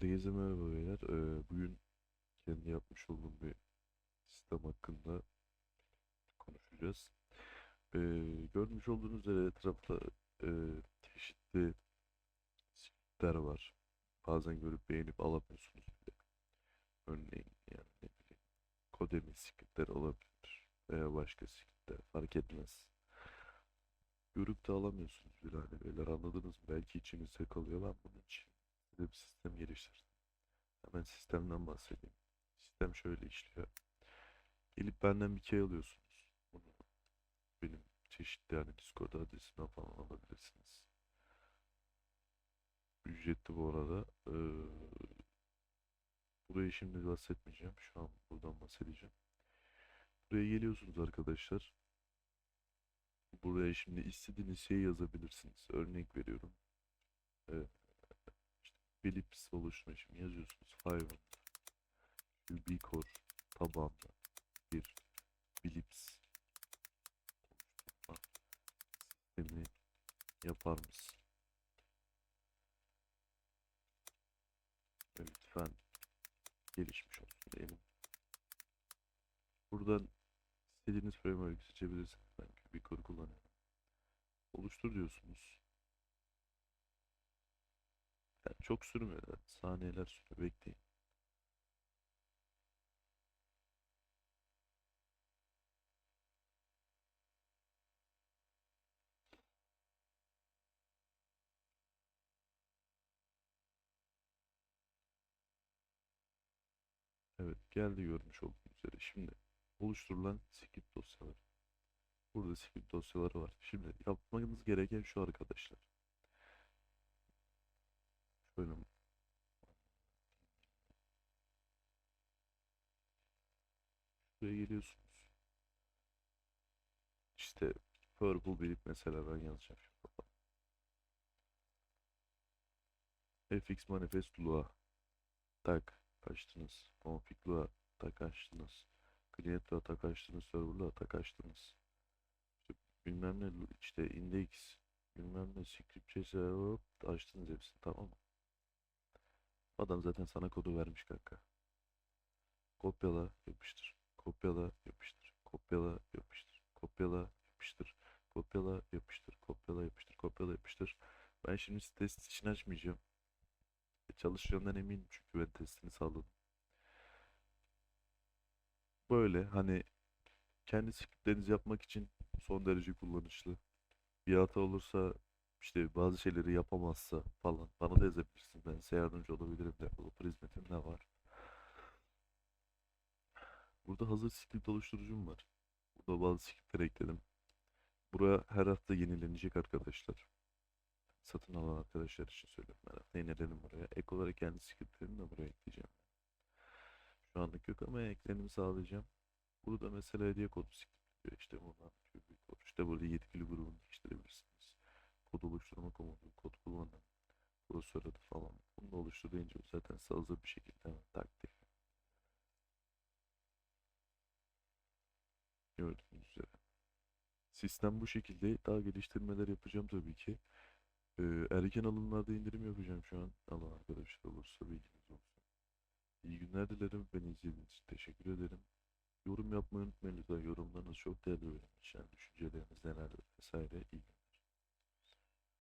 Herkese merhaba beyler. Ee, bugün kendi yapmış olduğum bir sistem hakkında konuşacağız. Ee, görmüş olduğunuz üzere etrafta e, çeşitli siteler var. Bazen görüp beğenip alamıyorsunuz bile. Örneğin yani ne bileyim Kodemi sikletler olabilir veya başka sikletler fark etmez. Görüp de alamıyorsunuz bile hani beyler anladınız mı? Belki içinizde kalıyor ben bunun için bir sistem. Hemen sistemden bahsedeyim. Sistem şöyle işliyor. Gelip benden bir key alıyorsunuz. Bunu benim çeşitli yani Discord adresinden falan alabilirsiniz. Ücretli bu arada. Ee, burayı şimdi bahsetmeyeceğim. Şu an buradan bahsedeceğim. Buraya geliyorsunuz arkadaşlar. Buraya şimdi istediğiniz şeyi yazabilirsiniz. Örnek veriyorum. Ee, Philips için yazıyorsunuz. Hayvan. Ubicore tabanlı bir Philips sistemi yapar mısın? Lütfen gelişmiş olsun diyelim. Buradan istediğiniz framework seçebilirsiniz. Ben Ubicore kullanıyorum. Oluştur diyorsunuz. Yani çok sürmüyor saniyeler sürüyor. Bekleyin. Evet geldi görmüş olduğunuz üzere. Şimdi oluşturulan script dosyaları. Burada script dosyaları var. Şimdi yapmanız gereken şu arkadaşlar. Şöyle Buraya geliyorsunuz. İşte purple bilip mesela ben yazacağım fx manifest lua tak açtınız. config lua tak açtınız. client lua tak açtınız. server lua tak açtınız. İşte bilmem ne işte index bilmem ne script hop açtınız hepsini tamam mı? Adam zaten sana kodu vermiş kanka. Kopyala, yapıştır. Kopyala, yapıştır. Kopyala, yapıştır. Kopyala, yapıştır. Kopyala, yapıştır. Kopyala, yapıştır. Kopyala, yapıştır. Ben şimdi test için açmayacağım. E, Çalışacağından eminim çünkü ben testini sağladım. Böyle hani kendi scriptlerinizi yapmak için son derece kullanışlı. Bir hata olursa işte bazı şeyleri yapamazsa falan bana da yazabilirsin. Ben size yardımcı olabilirim. Developer hizmetim ne var? Burada hazır script oluşturucum var. Burada bazı scriptler ekledim. Buraya her hafta yenilenecek arkadaşlar. Satın alan arkadaşlar için söylüyorum. Her hafta yenilerim buraya. Ek olarak kendi scriptlerimi de buraya ekleyeceğim. Şu anlık yok ama eklenimi sağlayacağım. Burada mesela hediye kodu script diyor. İşte buradan. İşte burada yetkili grubunu değiştirebilirsiniz. Kod oluşturma komutu, kod kullanın. Prosesör adı falan. Bunu da oluştur deyince o zaten size hazır bir şekilde tak Sistem bu şekilde. Daha geliştirmeler yapacağım tabii ki. Ee, erken alımlarda indirim yapacağım şu an. Alan arkadaşlar olursa bilginiz olsun. İyi günler dilerim. Beni izlediğiniz için teşekkür ederim. Yorum yapmayı unutmayın lütfen. Yorumlarınız çok değerli benim için. Yani düşünceleriniz nelerdir vesaire. İyi günler.